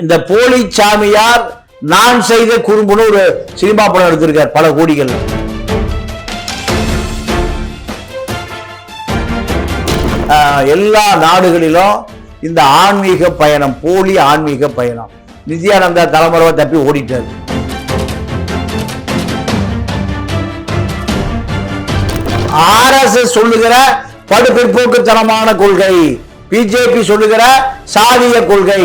இந்த போலி சாமியார் நான் செய்த குறும்புன்னு ஒரு சினிமா படம் எடுத்திருக்கார் பல கோடிகள். எல்லா நாடுகளிலும் இந்த ஆன்மீக பயணம் போலி ஆன்மீக பயணம். நித்யானந்தா தலைமுறை தப்பி ஓடிட்டார். ஆர்எஸ்எஸ் சொல்லுகிற படுபிற்போக்குத்தனமான கொள்கை பிஜேபி சொல்லுகிற சாதிய கொள்கை.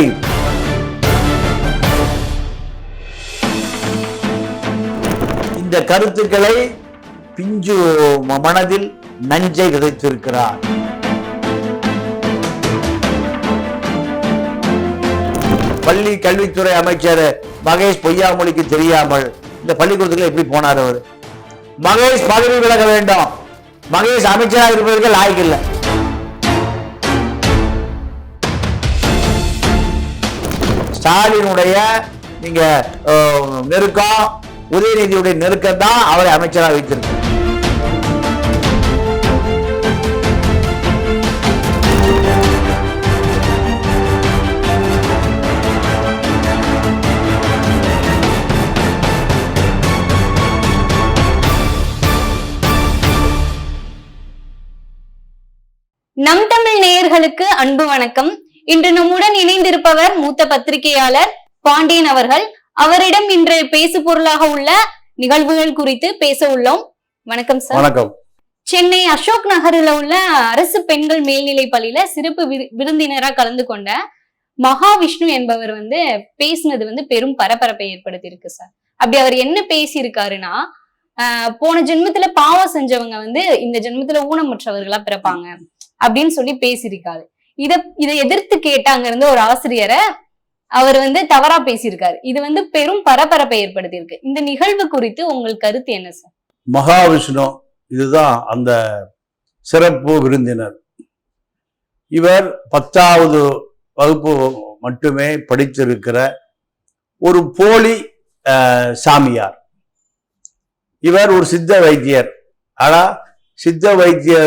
இந்த கருத்துக்களை பிஞ்சு மனதில் நஞ்சை விதைத்திருக்கிறார். பள்ளி கல்வித்துறை அமைச்சர் மகேஷ் பொய்யாமொழிக்கு தெரியாமல் இந்த பள்ளிக்கூடத்துல எப்படி போனார் அவர்? மகேஷ் பதவி விலக வேண்டும். மகேஷ் அமைச்சராக இருப்பதற்கு லாய்க்கு இல்லை. ஸ்டாலினுடைய நீங்க நெருக்கம் உதயநிதியுடைய நெருக்கம் தான் அவரை அமைச்சராக வைத்திருக்கு நம் தமிழ் நேயர்களுக்கு அன்பு வணக்கம். இன்று நம்முடன் இணைந்திருப்பவர் மூத்த பத்திரிகையாளர் பாண்டியன் அவர்கள். அவரிடம் இன்று பேசு பொருளாக உள்ள நிகழ்வுகள் குறித்து பேச உள்ளோம். வணக்கம் சார். வணக்கம். சென்னை அசோக் நகரில் உள்ள அரசு பெண்கள் மேல்நிலை பள்ளியில சிறப்பு விரு- விருந்தினரா கலந்து கொண்ட மகாவிஷ்ணு என்பவர் வந்து பேசினது வந்து பெரும் பரபரப்பை ஏற்படுத்தி இருக்கு சார். அப்படி அவர் என்ன பேசியிருக்காருன்னா ஆஹ் போன ஜென்மத்துல பாவம் செஞ்சவங்க வந்து இந்த ஜென்மத்துல ஊனமுற்றவர்களா பிறப்பாங்க அப்படின்னு சொல்லி பேசியிருக்காரு. இத இதை எதிர்த்து கேட்டாங்க இருந்த ஒரு ஆசிரியரை அவர் வந்து தவறா பேசியிருக்காரு. இது வந்து பெரும் பரபரப்பை ஏற்படுத்தியிருக்கு. இந்த நிகழ்வு குறித்து உங்கள் கருத்து என்ன சார் மகாவிஷ்ணு இதுதான் அந்த சிறப்பு விருந்தினர். இவர் பத்தாவது வகுப்பு மட்டுமே படித்திருக்கிற ஒரு போலி சாமியார். இவர் ஒரு சித்த வைத்தியர். ஆனா சித்த வைத்திய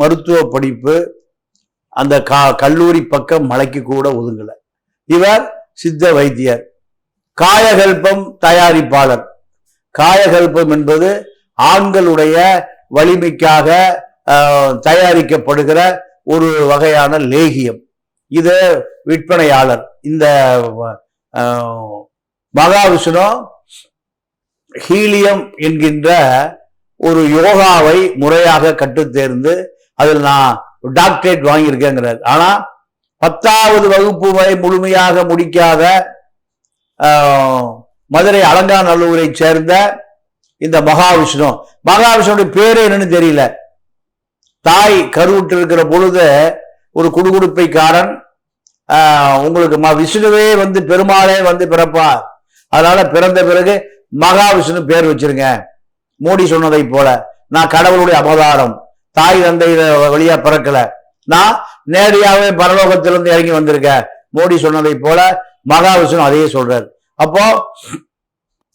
மருத்துவ படிப்பு அந்த கா கல்லூரி பக்கம் மலைக்கு கூட ஒதுங்கலை. இவர் சித்த வைத்தியர். காயகல்பம் தயாரிப்பாளர். காயகல்பம் என்பது ஆண்களுடைய வலிமைக்காக தயாரிக்கப்படுகிற ஒரு வகையான லேகியம். இது விற்பனையாளர். இந்த மகாவிஷ்ணு ஹீலியம் என்கின்ற ஒரு யோகாவை முறையாக கற்றுத்தேர்ந்து அதில் நான் டாக்டரேட் வாங்கியிருக்கேங்கிறார். ஆனால் பத்தாவது வகுப்பு வரை முழுமையாக முடிக்காத மதுரை அலங்காநல்லூரை சேர்ந்த இந்த மகாவிஷ்ணு. மகாவிஷ்ணுடைய பேரு என்னன்னு தெரியல. தாய் கருவுற்று இருக்கிற பொழுது ஒரு குடுகுடுப்பைக்காரன் உங்களுக்கு ம- விஷ்ணுவே வந்து பெருமாளே வந்து பிறப்பார். அதனால பிறந்த பிறகு மகாவிஷ்ணு பேர் வச்சிருங்க. மோடி சொன்னதை போல. நான் கடவுளுடைய அவதாரம். தாய் தந்தை வழியா பிறக்கலை. நான் நேரடியாகவே பரலோகத்திலிருந்து இறங்கி வந்திருக்கேன். மோடி சொன்னதை போல மகாவிஷ்ணு அதையே சொல்றாரு. அப்போ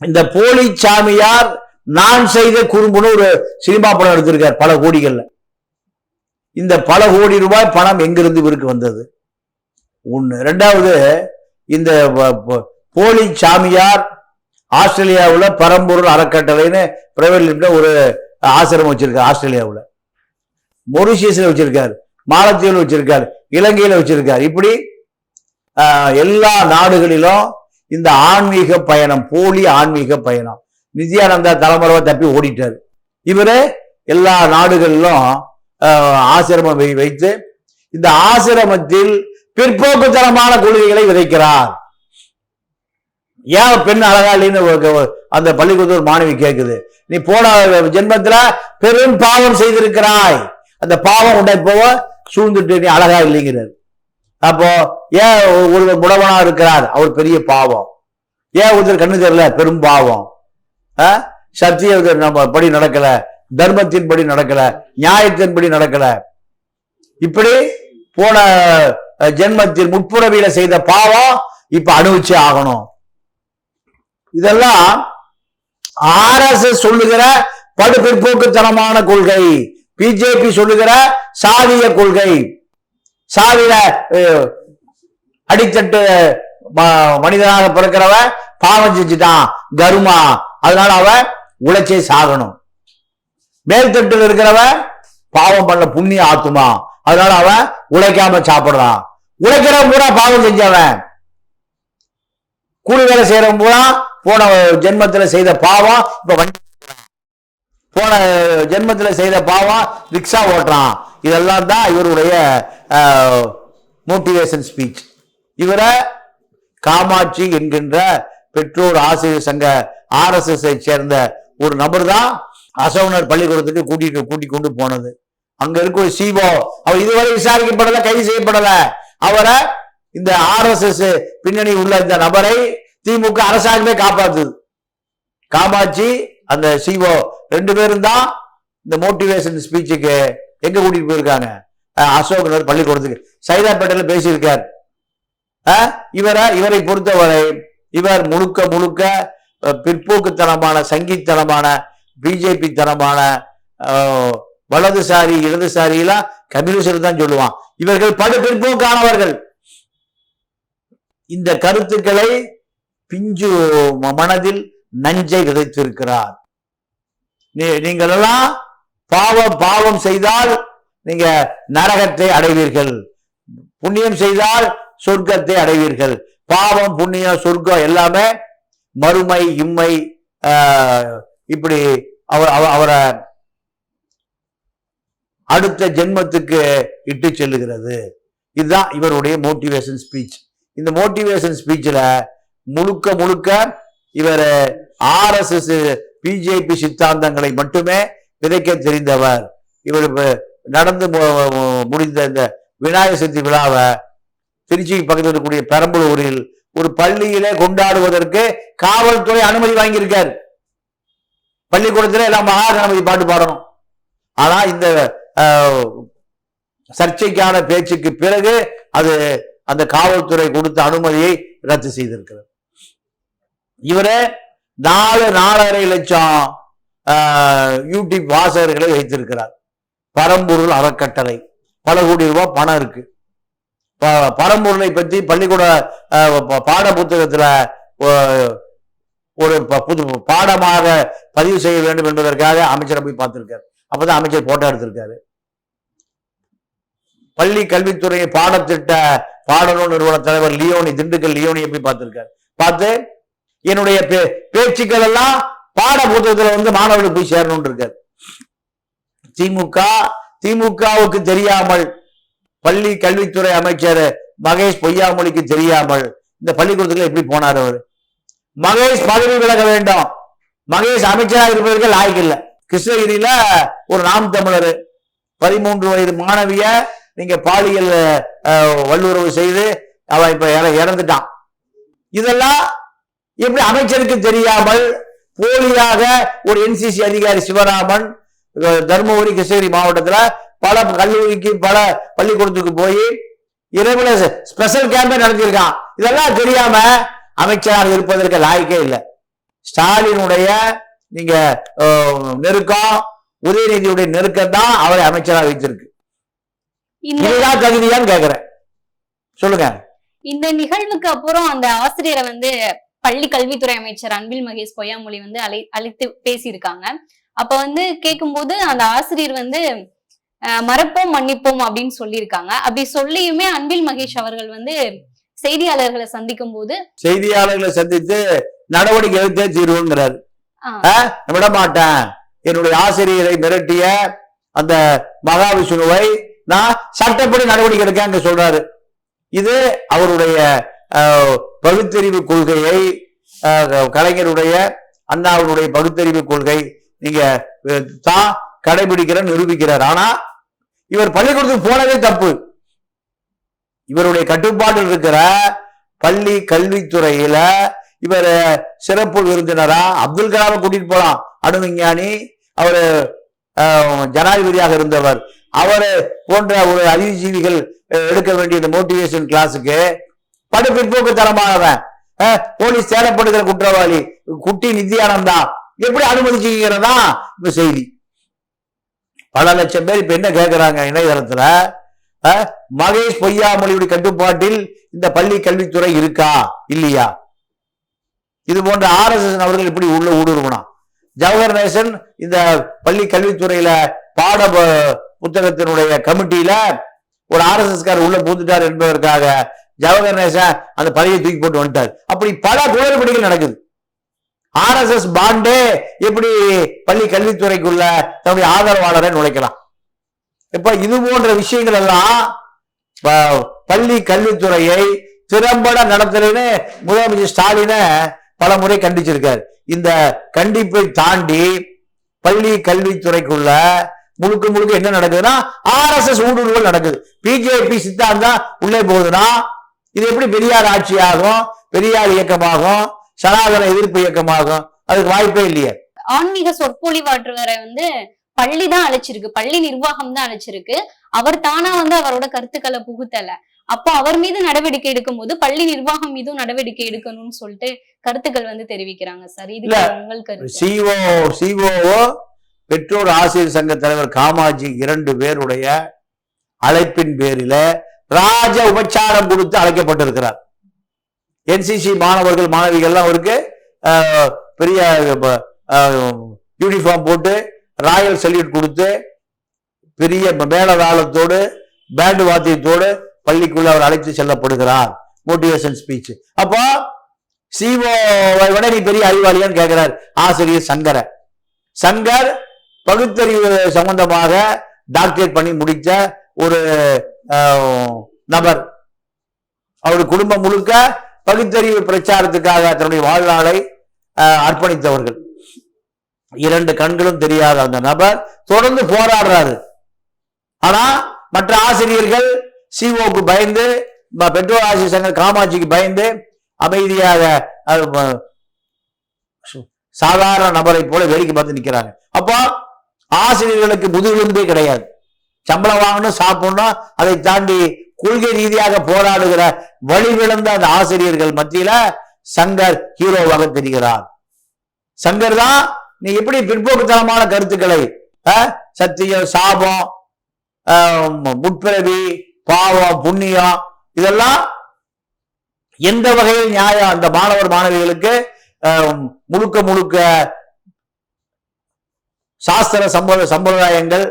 இந்த போலி சாமியார் நான் செய்த குறும்புன்னு ஒரு சினிமா படம் எடுத்திருக்கார் பல கோடிகள்ல. இந்த பல கோடி ரூபாய் பணம் எங்கிருந்து இவருக்கு வந்தது? ஒன்று ரெண்டாவது இந்த போலி சாமியார் ஆஸ்திரேலியாவில் பரம்பொருள் அறக்கட்டளைன்னு பிரைவேட் லிமிட்ல ஒரு ஆசிரமம் வச்சிருக்காரு ஆஸ்திரேலியாவில். மொரிஷியஸில் வச்சிருக்காரு. மாலத்தீவில் வச்சிருக்காரு இலங்கையில வச்சிருக்காரு. இப்படி ஆஹ், எல்லா நாடுகளிலும் இந்த ஆன்மீக பயணம் போலி ஆன்மீக பயணம். நித்யானந்தா தலைமுறை தப்பி ஓடிட்டாரு. இவரு எல்லா நாடுகளிலும் ஆஹ், ஆசிரமம் வைத்து இந்த ஆசிரமத்தில் பிற்போக்குத்தனமான கொள்கைகளை விதைக்கிறார். ஏன் பெண் அழகா இல்லைன்னு அந்த பள்ளிக்கூடத்து ஒரு மாணவி கேட்குது நீ போன ஜென்மத்துல பெரும் பாவம் செய்திருக்கிறாய். அந்த பாவம் உண்டை போவ சூழ்ந்துட்டு நீ அழகா இல்லைங்கிறார். அப்போ ஏன் ஒரு- ஒருவர் முடவனா இருக்கிறார்? அவர் பெரிய பாவம். ஏன் ஒருத்தர் கண்ணு தெரியல? பெரும் பாவம். ஆ? சத்திய நம்ம படி நடக்கல. தர்மத்தின் படி நடக்கல. நியாயத்தின்படி நடக்கல. இப்படி போன ஜென்மத்தில் முற்புறவியில செய்த பாவம் இப்ப அனுபவிச்சே ஆகணும். இதெல்லாம் ஆர்எஸ்எஸ் சொல்லுகிற படுபிற்போக்குத்தனமான கொள்கை. பிஜேபி சொல்லுகிற சாதிய கொள்கை. சாதிய அடித்தட்டு மனிதனாக பிறக்கிறவன் பாவம் செஞ்சுட்டான் கருமா. அதனால அவன் உழைச்சே சாகணும். மேல்தட்டில் இருக்கிறவன் பாவம் பண்ண புண்ணிய ஆத்துமா. அதனால அவன் உழைக்காம சாப்பிடுறான். உழைக்கிறவன் பூரா பாவம் செஞ்சவன். கூலி வேலை செய்யறவன் பூரா போன ஜென்மத்துல செய்த பாவம் இப்ப வண்டி போன ஜென்மத்தில் செய்த பாவம் ரிக்ஷா ஓட்டுறான். இதெல்லாம் தான் இவருடைய மோட்டிவேஷன் ஸ்பீச் இவரை காமாட்சி என்கின்ற பெற்றோர் ஆசிரியர் சங்க ஆர்எஸ்எஸ் சேர்ந்த ஒரு நபர் தான் அசோகனர் பள்ளிக்கூடத்துக்கு கூட்டிட்டு கூட்டி கொண்டு போனது. அங்க இருக்க ஒரு சிஓ அவர் இதுவரை விசாரிக்கப்படல கைது செய்யப்படல. அவரை இந்த ஆர்எஸ்எஸ் பின்னணி உள்ள இந்த நபரை திமுக அரசாங்கமே காப்பாத்துது. காமாட்சி அந்த சிஓ ரெண்டு பேரும் தான் இந்த மோட்டிவேஷன் ஸ்பீச்சுக்கு எங்க கூட்டிட்டு போயிருக்காங்க? அஹ் அசோகனர் பள்ளிக்கூடத்துக்கு. சைதாப்பேட்டையில பேசியிருக்கார். இவரை இவரை பொறுத்தவரை இவர் முழுக்க முழுக்க பிற்போக்குத்தனமான சங்கித்தனமான பிஜேபி தனமான வலதுசாரி இடதுசாரி எல்லாம் கம்யூனிஸ்ட் தான் சொல்லுவான். இவர்கள் படு பிற்போக்கானவர்கள். இந்த கருத்துக்களை பிஞ்சு மனதில் நஞ்சை விதைத்திருக்கிறார். நீ- நீங்கள் எல்லாம் பாவம் பாவம் செய்தால் நீங்க நரகத்தை அடைவீர்கள். புண்ணியம் செய்தால் சொர்க்கத்தை அடைவீர்கள். பாவம் புண்ணியம் சொர்க்கம் எல்லாமே மறுமை இம்மை இப்படி அவர் அவ- அவரை அடுத்த ஜென்மத்துக்கு இட்டு செல்லுகிறது. இதுதான் இவருடைய மோட்டிவேஷன் ஸ்பீச் இந்த மோட்டிவேஷன் ஸ்பீச்சில் முழுக்க முழுக்க இவர் ஆர்எஸ்எஸ் பிஜேபி சித்தாந்தங்களை மட்டுமே விதைக்க தெரிந்தவர். இவர் நடந்து முடிந்த இந்த விநாயகர் சதுர்த்தி விழாவை திருச்சிக்கு பக்கத்தில் இருக்கக்கூடிய பெரம்பலூரில் ஒரு பள்ளியிலே கொண்டாடுவதற்கு காவல்துறை அனுமதி வாங்கியிருக்கார். பள்ளிக்கூடத்தில் எல்லாம் மகா கணபதி பாட்டு பாடணும். ஆனா இந்த சர்ச்சைக்கான பேச்சுக்கு பிறகு அது அந்த காவல்துறை கொடுத்த அனுமதியை ரத்து செய்திருக்கிறது. இவரே நாலு நாலரை லட்சம் யூடியூப் வாசகர்களை வைத்திருக்கிறார். பரம்பொருள் அறக்கட்டளை. பல கோடி ரூபாய் பணம் இருக்கு. ப- பரம்பொருளை பற்றி பள்ளிக்கூட பாட புத்தகத்துல ஒரு ப- புது பாடமாக பதிவு செய்ய வேண்டும் என்பதற்காக அமைச்சரை போய் பார்த்திருக்காரு. அப்பதான் அமைச்சர் போட்டோ எடுத்திருக்காரு. பள்ளி கல்வித்துறை பாடத்திட்ட பாடநூல் நிறுவன தலைவர் லியோனி திண்டுக்கல் லியோனியை போய் பார்த்திருக்காரு. பார்த்து என்னுடைய பே- பேச்சுக்கள் எல்லாம் பாட புத்தகத்துல வந்து மாணவர்களுக்கு போய் சேரணும்னு இருக்காரு திமுக திமுகவுக்கு தெரியாமல் பள்ளி கல்வித்துறை அமைச்சர் மகேஷ் பொய்யாமொழிக்கு தெரியாமல் இந்த பள்ளிக்கூடத்துல எப்படி போனார் அவர்? மகேஷ் பதவி விலக வேண்டும். மகேஷ் அமைச்சராக இருப்பதற்கு லாய்க்கு இல்லை. கிருஷ்ணகிரியில ஒரு நாம் தமிழர் பதிமூன்று வயது மாணவிய நீங்க பாலியல் வல்லுறவு செய்து அவன் இப்ப இற- இறந்துட்டான். இதெல்லாம் எப்படி அமைச்சருக்கு தெரியாமல் போலியாக ஒரு என்சிசி அதிகாரி சிவராமன் தருமபுரி கிருஷ்ணகிரி மாவட்டத்துல பல கல்லூரிக்கு பல பள்ளிக்கூடத்துக்கு போய் இரவுல ஸ்பெஷல் கேம்பே நடத்தியிருக்கான். இதெல்லாம் தெரியாம அமைச்சராக இருப்பதற்கு லாய்க்கே இல்லை. ஸ்டாலினுடைய நீங்க நெருக்கம் உதயநிதியுடைய நெருக்கம் தான் அவரை அமைச்சராக வைத்திருக்கு. இதுதான் தகுதியான்னு கேக்குறேன். சொல்லுங்க. இந்த நிகழ்வுக்கு அப்புறம் அந்த ஆசிரியரை வந்து பள்ளி கல்வித்துறை அமைச்சர் அன்பில் மகேஷ் பொய்யாமொழி வந்து அழை அழைத்து பேசியிருக்காங்க. அப்ப வந்து கேட்கும்போது அந்த ஆசிரியர் வந்து மறப்போம் மன்னிப்போம் அப்படின்னு சொல்லியிருக்காங்க. அப்படி சொல்லியுமே அன்பில் மகேஷ் அவர்கள் வந்து செய்தியாளர்களை சந்திக்கும் போது செய்தியாளர்களை சந்தித்து நடவடிக்கை எடுத்தே தீர்வுங்கிறார். விட மாட்டேன். என்னுடைய ஆசிரியரை மிரட்டிய அந்த மகாவிஷ்ணுவை நான் சட்டப்படி நடவடிக்கை எடுக்க சொல்றாரு. இது அவருடைய பகுத்தறிவு கொள்கையை கலைஞருடைய அண்ணாவுடைய பகுத்தறிவு கொள்கை நீங்க தான் கடைபிடிக்கிற நிரூபிக்கிறார். ஆனா இவர் பள்ளிக்கூடத்துக்கு போனதே தப்பு. இவருடைய கட்டுப்பாட்டில் இருக்கிற பள்ளி கல்வித்துறையில இவர் சிறப்பு விருந்தினரா? அப்துல் கலாமை கூட்டிட்டு போலாம். அணு விஞ்ஞானி அவரு ஜனாதிபதியாக இருந்தவர். அவர் போன்ற ஒரு அறிவுஜீவிகள் எடுக்க வேண்டிய இந்த மோட்டிவேஷன் கிளாஸுக்கு படு பிற்போக்குத்தனமானவன் போலீஸ் தேடப்படுகிற குற்றவாளி. குட்டி நித்யானந்தா எப்படி அனுமதிச்சுக்கிறதா இப்ப செய்தி. பல லட்சம் பேர் இப்ப என்ன கேட்கிறாங்க இணையதளத்துல? அஹ், மகேஷ் பொய்யாமொழியுடைய கட்டுப்பாட்டில் இந்த பள்ளி கல்வித்துறை இருக்கா? இல்லையா? இது போன்ற ஆர்எஸ்எஸ் அவர்கள் இப்படி உள்ள ஊடுருவணும் ஜவஹர் நேசன் இந்த பள்ளி கல்வித்துறையில பாட புத்தகத்தினுடைய கமிட்டியில ஒரு ஆர்எஸ்எஸ் காரர் உள்ள பூந்துட்டார் என்பதற்காக ஜவகர்நேசன் அந்த பதவியை தூக்கி போட்டு வந்துட்டார். அப்படி பல குளறுபடிகள் நடக்குது. ஆர்எஸ்எஸ் பாண்டே எப்படி பள்ளி கல்வித்துறைக்குள்ள தன்னுடைய ஆதரவாளரை நுழைக்கலாம் இப்ப இது போன்ற விஷயங்கள் எல்லாம் பள்ளி கல்வித்துறையை திறம்பட நடத்துறேன்னு முதலமைச்சர் ஸ்டாலின பல முறை கண்டிச்சிருக்கார். இந்த கண்டிப்பை தாண்டி பள்ளி கல்வித்துறைக்குள்ள முழுக்க முழுக்க என்ன நடக்குதுன்னா ஆர்எஸ்எஸ் ஊடுருவல் நடக்குது. பிஜேபி சித்தாந்தம் உள்ளே போகுதுன்னா இது எப்படி பெரியார் ஆட்சியாகும்? பெரியார் இயக்கமாகும்? சனாதன எதிர்ப்பு இயக்கமாகும்? அதுக்கு வாய்ப்பே இல்லையே. ஆன்மீக சொற்பொழிவாற்றுவரை வந்து பள்ளி தான் அழைச்சிருக்கு. பள்ளி நிர்வாகம் தான் அழைச்சிருக்கு. அவர் தானா வந்து அவரோட கருத்துக்களை புகுத்தல. அப்போ அவர் மீது நடவடிக்கை எடுக்கும் போது பள்ளி நிர்வாகம் மீதும் நடவடிக்கை எடுக்கணும்னு சொல்லிட்டு கருத்துக்கள் வந்து தெரிவிக்கிறாங்க சார். இதுக்கு உங்கள் கருத்து? சிஓ சிஓஓ பெற்றோர் ஆசிரியர் சங்க தலைவர் காமாஜி இரண்டு பேருடைய அழைப்பின் பேரில ராஜ உபச்சாரம் கொடுத்து அழைக்கப்பட்டிருக்கிறார். என்சிசி மாணவர்கள் மாணவிகள்லாம் அவருக்கு பெரிய யூனிஃபார்ம் போட்டு ராயல் சல்யூட் கொடுத்து பெரிய மேலதாளத்தோடு பேண்டு வாத்தியத்தோடு பள்ளிக்குள்ள அவர் அழைத்து செல்லப்படுகிறார். மோட்டிவேஷன் ஸ்பீச் அப்போ சிஓ விட நீ பெரிய அறிவாளியான்னு கேட்கிறார். ஆசிரியர் சங்கரை. சங்கர் பகுத்தறிவு சம்பந்தமாக டாக்டரேட் பண்ணி முடித்த ஒரு நபர். அவருடைய குடும்பம் முழுக்க பகுத்தறிவு பிரச்சாரத்துக்காக தன்னுடைய வாழ்நாளை அர்ப்பணித்தவர்கள். இரண்டு கண்களும் தெரியாத அந்த நபர் தொடர்ந்து போராடுறாரு. ஆனா மற்ற ஆசிரியர்கள் சிஓக்கு பயந்து பெட்ரோல் பெற்றோர் ஆசிரியர் சங்க காமாட்சிக்கு பயந்து அமைதியாக சாதாரண நபரை போல வேடிக்கை பார்த்து நிற்கிறாங்க அப்போ ஆசிரியர்களுக்கு முதுகெலும்பே கிடையாது. சம்பளம் வாங்கணும் சாப்பிடணும் அதை தாண்டி கொள்கை ரீதியாக போராடுகிற வழிவிழந்த அந்த ஆசிரியர்கள் மத்தியில சங்கர் ஹீரோவாக தெரிகிறார். சங்கர் தான் நீ எப்படி பிற்போக்குத்தனமான கருத்துக்களை சத்தியம் சாபம் முற்பிறவி பாவம் புண்ணியம் இதெல்லாம் எந்த வகையில் நியாயம்? அந்த மாணவர் மாணவிகளுக்கு முழுக்க முழுக்க சாஸ்திர சம்பிர சம்பிரதாயங்கள்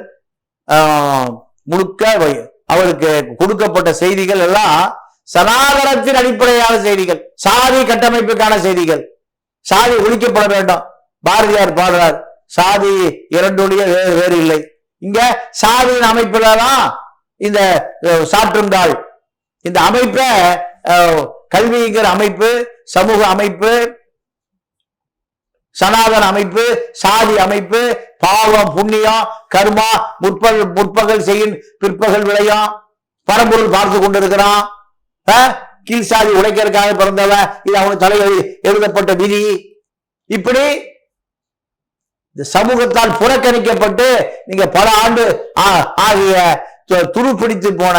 முழுக்க வை- அவருக்கு கொடுக்கப்பட்ட செய்திகள் எல்லாம் சனாதனத்தின் அடிப்படையான செய்திகள். சாதி கட்டமைப்புக்கான செய்திகள். சாதி ஒழிக்கப்பட வேண்டும். பாரதியார் பாடுறார் சாதி இரண்டுடைய வேறு வேறு இல்லை. இங்க சாதியின் அமைப்புல தான் இந்த சாற்றுந்தாள். இந்த அமைப்பை கல்விங்கிற அமைப்பு சமூக அமைப்பு சனாதன அமைப்பு சாதி அமைப்பு பாவம் புண்ணியம் கர்மா முற்பகல் முற்பகல் செய்யும் பிற்பகல் விளையும் பரம்பொருள் பார்த்து கொண்டிருக்கிறான். அஹ், கீழ் சாதி உழைக்கிறதுக்காக பிறந்தவன். இது அவனுக்கு தலையில் எழுதப்பட்ட விதி. இப்படி இந்த சமூகத்தால் புறக்கணிக்கப்பட்டு நீங்க பல ஆண்டு ஆ- ஆகிய து- துருப்பிடித்து போன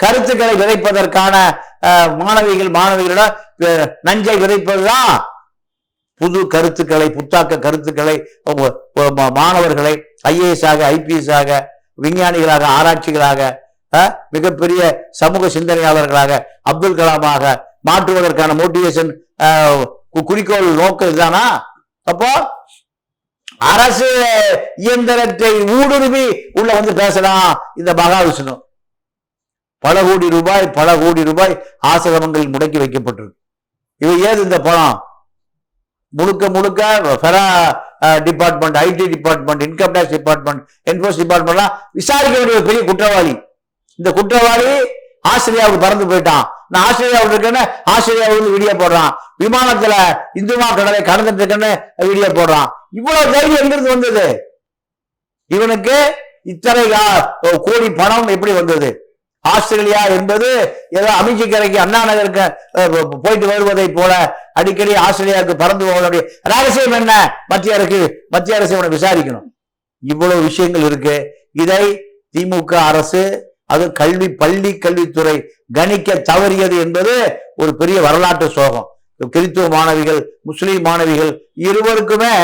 கருத்துக்களை விதைப்பதற்கான மாணவிகள் மாணவிகளிடம் நஞ்சை விதைப்பதுதான் புது கருத்துக்களை புத்தாக்க கருத்துக்களை மாணவர்களை ஐஏஎஸ் ஆக ஐபிஎஸ் ஆக விஞ்ஞானிகளாக ஆராய்ச்சிகளாக மிகப்பெரிய சமூக சிந்தனையாளர்களாக அப்துல் கலாமாக மாற்றுவதற்கான மோட்டிவேஷன் குறிக்கோள் நோக்கம் இதுதானா? அப்போ அரசு இயந்திரத்தை ஊடுருவி உள்ள வந்து பேசலாம் இந்த மகாவிஷ்ணு. பல கோடி ரூபாய் பல கோடி ரூபாய் ஆசிரமங்களில் முடக்கி வைக்கப்பட்டிருக்கு. இது ஏது இந்த பணம்? முழுக்க முழுக்க FERA department IT department income tax department enforce டிபார்ட்மெண்ட்லாம் விசாரிக்க வேண்டிய ஒரு பெரிய குற்றவாளி. இந்த குற்றவாளி ஆஸ்திரேலியாவுக்கு பறந்து போயிட்டான். நான் ஆஸ்திரேலியாவில் இருக்கேன்னு ஆஸ்திரேலியாவுக்கு வீடியோ போடுறான். விமானத்துல இந்துமா கடலை கடந்துட்டு இருக்கேன்னு வீடியோ போடுறான். இவ்வளவு தைரியம் எங்கிருந்து வந்தது? இவனுக்கு இத்தனை கோடி பணம் எப்படி வந்தது? ஆஸ்திரேலியா என்பது ஏதோ அமைச்சிக்கரைக்கு அண்ணா நகருக்கு போயிட்டு வருவதை போல அடிக்கடி ஆஸ்திரேலியாவுக்கு பறந்து போவதுடைய ரகசியம் என்ன? மத்திய அரசு மத்திய அரசு உன விசாரிக்கணும். இவ்வளவு விஷயங்கள் இருக்கு. இதை திமுக அரசு அது கல்வி பள்ளி கல்வித்துறை கணிக்க தவறியது என்பது ஒரு பெரிய வரலாற்று சோகம். கிறித்துவ மாணவிகள் முஸ்லீம் மாணவிகள் இருவருக்குமே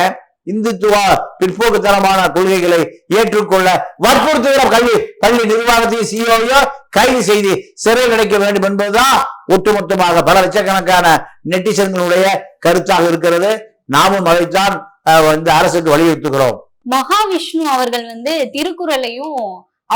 இந்துத்துவ பிற்போக்குத்தனமான கொள்கைகளை ஏற்றுக்கொள்ள வற்புறுத்துகிற கல்வி பள்ளி நிர்வாகத்தையும் சிஓயோ கைது செய்து சிறையில் அடைக்க வேண்டும் என்பதுதான் ஒட்டுமொத்தமாக பல லட்சக்கணக்கான நெட்டிசன்களுடைய கருத்தாக இருக்கிறது. நாமும் அதைத்தான் வந்து அரசுக்கு வலியுறுத்துகிறோம். மகாவிஷ்ணு அவர்கள் வந்து திருக்குறளையும்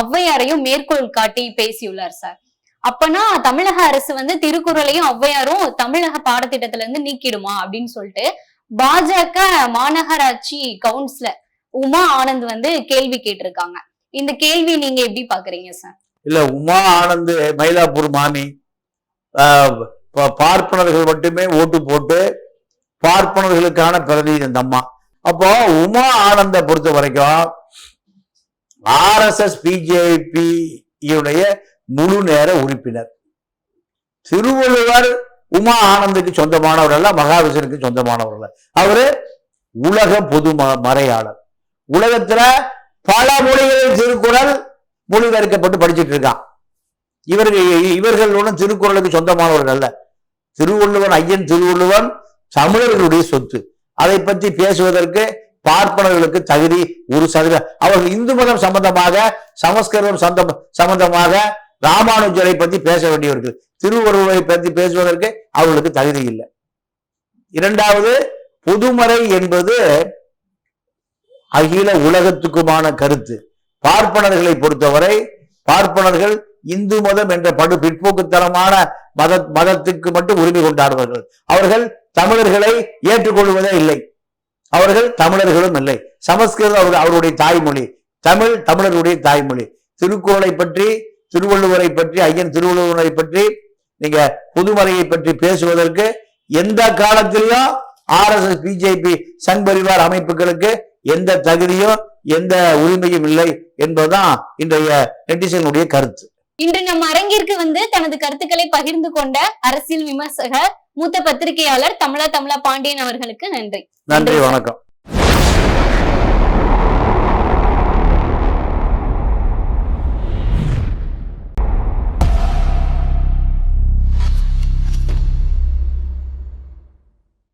ஔவையாரையும் மேற்கோள் காட்டி பேசியுள்ளார் சார். அப்பனா தமிழக அரசு வந்து திருக்குறளையும் ஔவையாரும் தமிழக பாடத்திட்டத்துல இருந்து நீக்கிடுமா அப்படின்னு சொல்லிட்டு பாஜக மாநகராட்சி கவுன்சிலர் உமா ஆனந்த் வந்து கேள்வி கேட்டிருக்காங்க. இந்த கேள்வி நீங்க எப்படி பாக்குறீங்க சார் இல்ல உமா ஆனந்த் மயிலாப்பூர் மாமி பார்ப்பனர்கள் மட்டுமே ஓட்டு போட்டு பார்ப்பனர்களுக்கான பிரதிநிதி இந்த அம்மா. அப்போ உமா ஆனந்த பொறுத்த வரைக்கும் ஆர்எஸ்எஸ் பிஜேபியுடைய முழு நேர உறுப்பினர். திருவள்ளுவர் உமா ஆனந்துக்கு சொந்தமானவர் அல்ல மகாவிஷ்ணுக்கு சொந்தமானவர் அல்ல. அவரு உலக பொது ம- மறையாளர். உலகத்துல பல மொழிகளில் திருக்குறள் மொழிபெயர்க்கப்பட்டு படிச்சிட்டு இருக்கான். இவர்கள் இவர்கள் ஒன்றும் திருக்குறளுக்கு சொந்தமானவர்கள் அல்ல திருவள்ளுவன் ஐயன் திருவள்ளுவன் தமிழர்களுடைய சொத்து. அதை பற்றி பேசுவதற்கு பார்ப்பனர்களுக்கு தகுதி ஒரு சதவீதம் அவர்கள் இந்து மதம் சம்பந்தமாக சமஸ்கிருதம் சந்த சம்பந்தமாக ராமானுஜரை பற்றி பேச வேண்டியவர்கள். திருவள்ளுவரை பற்றி பேசுவதற்கு அவர்களுக்கு தகுதி இல்லை. இரண்டாவது பொதுமறை என்பது அகில உலகத்துக்குமான கருத்து. பார்ப்பனர்களை பொறுத்தவரை பார்ப்பனர்கள் இந்து மதம் என்ற படு பிற்போக்குத்தனமான மத மதத்துக்கு மட்டும் உரிமை கொண்டாடுவார்கள் அவர்கள் தமிழர்களை ஏற்றுக்கொள்வதே இல்லை. அவர்கள் தமிழர்களும் இல்லை. சமஸ்கிருதம் அவர் அவருடைய தாய்மொழி. தமிழ் தமிழர்களுடைய தாய்மொழி. திருக்குறளை பற்றி திருவள்ளுவரை பற்றி ஐயன் திருவள்ளுவரை பற்றி நீங்க புதுமறையை பற்றி பேசுவதற்கு எந்த காலத்திலும் ஆர்எஸ்எஸ் பிஜேபி சங் பரிவார் அமைப்புகளுக்கு எந்த தகுதியும் எந்த உரிமையும் இல்லை என்பதுதான் இன்றைய நெட்டிசனுடைய கருத்து. இன்று நம் அரங்கிற்கு வந்து தனது கருத்துக்களை பகிர்ந்து கொண்ட அரசியல் விமர்சகர் மூத்த பத்திரிகையாளர் தமிழா தமிழா பாண்டியன் அவர்களுக்கு நன்றி. நன்றி வணக்கம்.